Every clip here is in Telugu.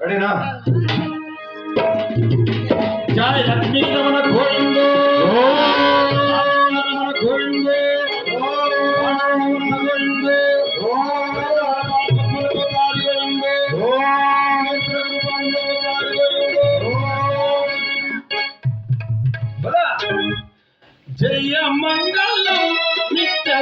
రెడీనా జయ లక్ష్మీ రమణ గోవింద గోవింద జయ మంగళం నిత్య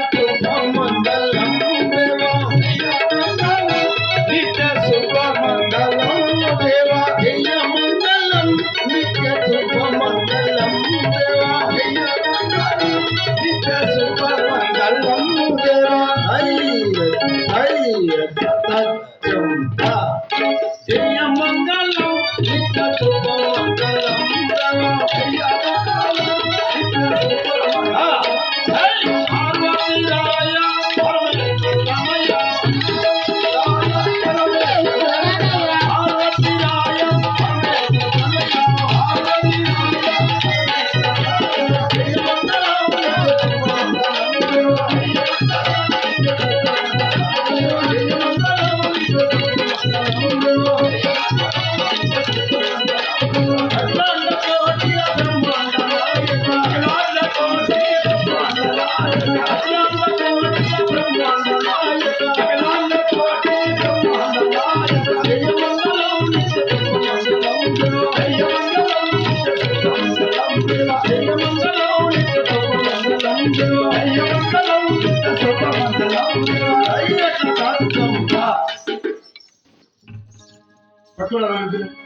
Come on.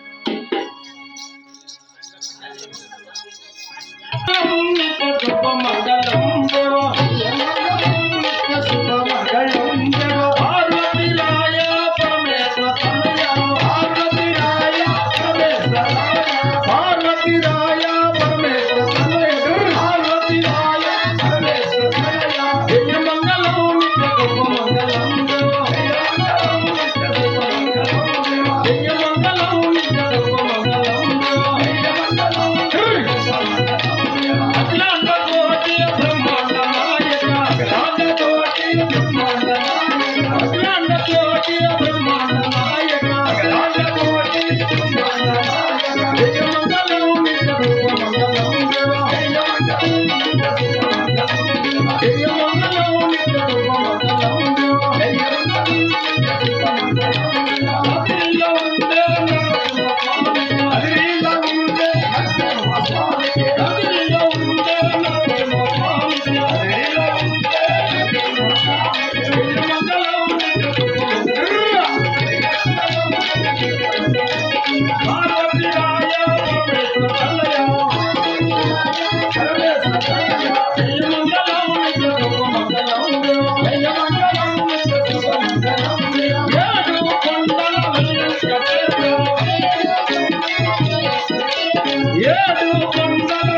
ಕಿರಕಿಯ ಕಿರ ಬ್ರಹ್ಮಾಂಡ ఏడు కొండలు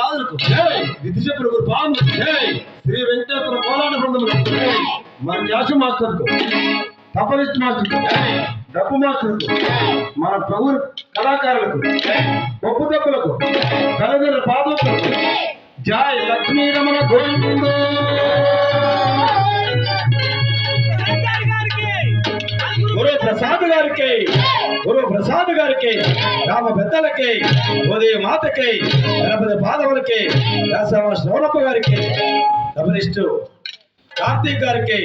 రాజులకు విధి శ్రీ వెంకటేశ్వర పోలాట బృందములకు మన న్యాస మాస్టర్కు తపలిస్ట్ మాస్టర్కు డబ్బు మాస్టర్కు మన ప్రభు కళాకారులకు గొప్ప దెబ్బలకు తల్లిదండ్రుల పాదోత్తులకు జాయ్ లక్ష్మీ రమణ గోవింద ప్రసాద్ గారికి గురు ప్రసాద్ గారికి రామ పెద్దలకి ఉదయ మాతకి గణపతి పాదములకి వ్యాసమ శ్రవణప్ప గారికి తపలిస్టు కార్తీక్ గారికి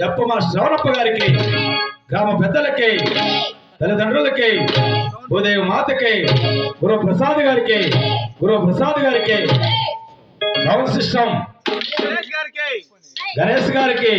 దప్పమ శ్రవణప్ప గారికి గ్రామ పెద్దలకి తల్లిదండ్రులకి ఉదయ మాతకి గురు ప్రసాద్ గారికి గురు ప్రసాద్ గారికి. సౌండ్ సిస్టమ్ గణేష్ గారికి.